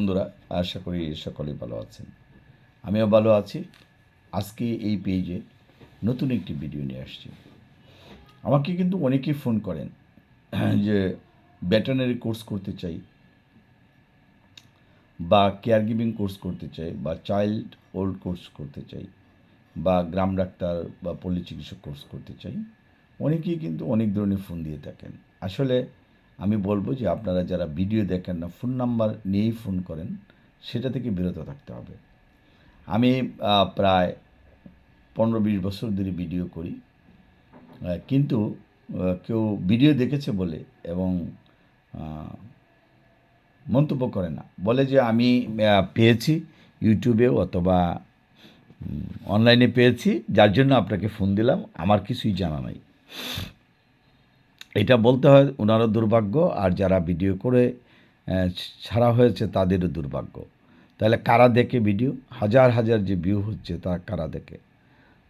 বন্ধুরা, আশা করি সকলেই ভালো আছেন। আমিও ভালো আছি। আজকে এই পেজে নতুন একটি ভিডিও নিয়ে আসছি। আমাকে কিন্তু অনেকেই ফোন করেন, যে ভেটেনারি কোর্স করতে চাই বা কেয়ার গিভিং কোর্স করতে চাই বা চাইল্ড ওল্ড কোর্স করতে চাই বা গ্রাম ডাক্তার বা পল্লী চিকিৎসক কোর্স করতে চাই, অনেকেই কিন্তু অনেক ধরনের ফোন দিয়ে থাকেন। আসলে আমি বলব যে আপনারা যারা ভিডিও দেখেন না, ফোন নাম্বার নিয়েই ফোন করেন, সেটা থেকে বিরত থাকতে হবে। আমি প্রায় পনেরো বিশ বছর ধরে ভিডিও করি। কিন্তু কেউ ভিডিও দেখেছে বলে এবং মন্তব্য করে না। বলে যে আমি পেয়েছি ইউটিউবেও অথবা অনলাইনে পেয়েছি, যার জন্য আপনাকে ফোন দিলাম, আমার কিছুই জানা নাই। এটা বলতে হয় ওনারও দুর্ভাগ্য আর যারা ভিডিও করে ছাড়া হয়েছে তাদেরও দুর্ভাগ্য। তাহলে কারা দেখে ভিডিও? হাজার হাজার যে ভিউ হচ্ছে তা কারা দেখে?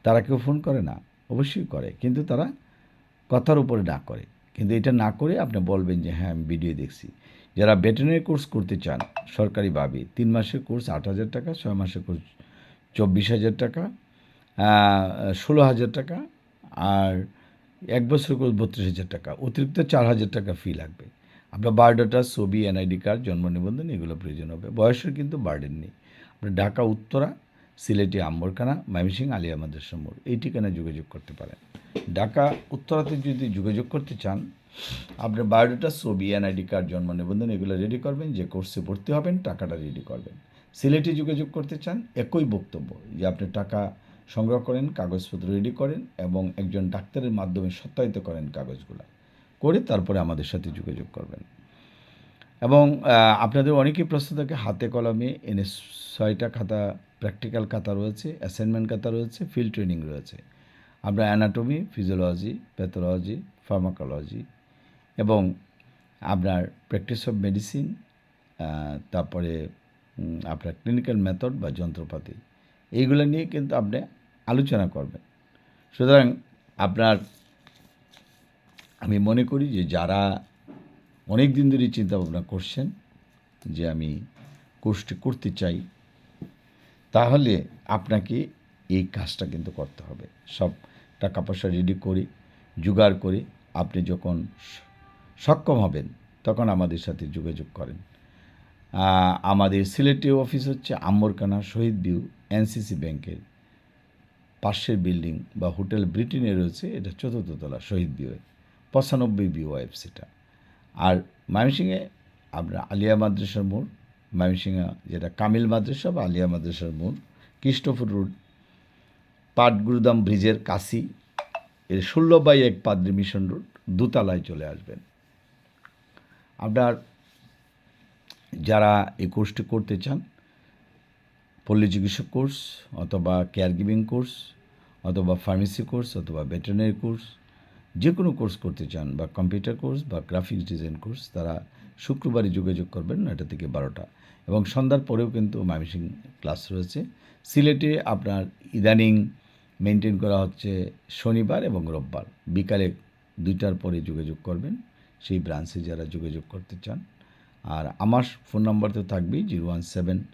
তারা কেউ ফোন করে না? অবশ্যই করে, কিন্তু তারা কথার উপরে না করে। কিন্তু এটা না করে আপনি বলবেন যে হ্যাঁ আমি ভিডিও দেখছি। যারা ভেটেরিনারি কোর্স করতে চান সরকারিভাবে তিন মাসের কোর্স আট হাজার টাকা, ছয় মাসের কোর্স চব্বিশ হাজার টাকা ষোলো হাজার টাকা, আর এক বছর করে বত্রিশ হাজার টাকা। অতিরিক্ত চার হাজার টাকা ফি লাগবে। আপনার বায়োডাটা, ছবি এনআইডি কার্ড জন্ম নিবন্ধন, এগুলো প্রয়োজন হবে। বয়সের কিন্তু বার্ডেন নেই। আপনার ঢাকা, উত্তরা, সিলেটি আম্বরখানা, ময়মনসিং, আলিয়া মাদ্রাসা মোড়। এই ঠিকানায় যোগাযোগ করতে পারেন। ঢাকা, উত্তরাতে যদি যোগাযোগ করতে চান, আপনার বায়োডাটা, ছবি এনআইডি কার্ড জন্ম নিবন্ধন, এগুলো রেডি করবেন। যে কোর্সে ভর্তি হবেন, টাকাটা রেডি করবেন। সিলেটে যোগাযোগ করতে চান, একই বক্তব্য যে আপনি টাকা সংগ্রহ করেন, কাগজপত্র রেডি করেন এবং একজন ডাক্তারের মাধ্যমে সত্যায়িত করেন কাগজগুলো। করে তারপরে আমাদের সাথে যোগাযোগ করবেন। এবং আপনাদের অনেকেই প্রশ্ন থাকে, হাতে কলমে এনে ছয়টা খাতা, প্র্যাকটিক্যাল খাতা রয়েছে, অ্যাসাইনমেন্ট খাতা রয়েছে ফিল্ড ট্রেনিং রয়েছে। আমরা অ্যানাটমি ফিজিওলজি প্যাথোলজি ফার্মাকোলজি এবং আপনার প্র্যাকটিস অফ মেডিসিন তারপরে আপনার ক্লিনিক্যাল মেথড বা যন্ত্রপাতি। এইগুলো নিয়ে কিন্তু আপনি আলোচনা করবেন। সুতরাং আপনার, আমি মনে করি যে যারা অনেক দিন ধরে চিন্তা ভাবনা করছেন যে আমি কোর্সটি করতে চাই, তাহলে আপনাকে এই কাজটা কিন্তু করতে হবে। সব টাকা পয়সা রেডি করে, জোগাড় করে আপনি যখন সক্ষম হবেন, তখন আমাদের সাথে যোগাযোগ করেন। আমাদের সিলেটি অফিস হচ্ছে আম্বরকানা শহীদ ভিউ এনসিসি ব্যাংকের পাশের বিল্ডিং বা হোটেল ব্রিটেনে রয়েছে, এটা চতুর্থ তলা, শহীদ ভিউয়ে পঁচানব্বই ভিউ ওয়েবসাইটটা আর ময়মনসিংহে আপনার আলিয়া মাদ্রাসার মোড়, ময়মনসিংহে যেটা কামিল মাদ্রাসা বা আলিয়া মাদ্রাসার মোড়, কৃষ্ণপুর রোড পাটগুরুদাম ব্রিজের কাছি, এর ষোলো বাই এক পাদ্রি মিশন রোড, দোতলায় চলে আসবেন। আপনার যারা এই কোর্সটি করতে চান পল্লী চিকিৎসক কোর্স, অথবা কেয়ার গিভিং কোর্স, অথবা ফার্মেসি কোর্স, অথবা ভেটেরিনারি কোর্স যে কোনো কোর্স করতে চান, বা কম্পিউটার কোর্স, বা গ্রাফিক্স ডিজাইন কোর্স, তারা শুক্রবারে যোগাযোগ করবেন নয়টা থেকে বারোটা। এবং সন্ধ্যার পরেও কিন্তু মাইমিসিং ক্লাস রয়েছে। সিলেটে আপনার ইদানিং মেনটেন করা হচ্ছে শনিবার এবং রোববার। বিকালে দুইটার পরে যোগাযোগ করবেন, সেই ব্রাঞ্চে যারা যোগাযোগ করতে চান। আর আমার ফোন নাম্বার তো থাকবেই, zero one seven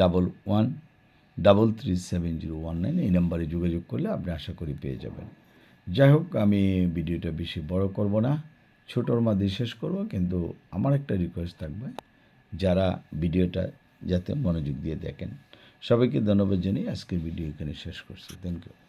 double one, double three seven zero one nine এই নাম্বারে যোগাযোগ করলে আপনি আশা করি পেয়ে যাবেন। যাই হোক, আমি ভিডিওটা বেশি বড় করব না, ছোটোর মধ্যে শেষ করব, কিন্তু আমার একটা রিকোয়েস্ট থাকবে, যারা ভিডিওটা যাতে মনোযোগ দিয়ে দেখেন। সবাইকে ধন্যবাদ জানিয়ে আজকের ভিডিও এখানে শেষ করছি। Thank you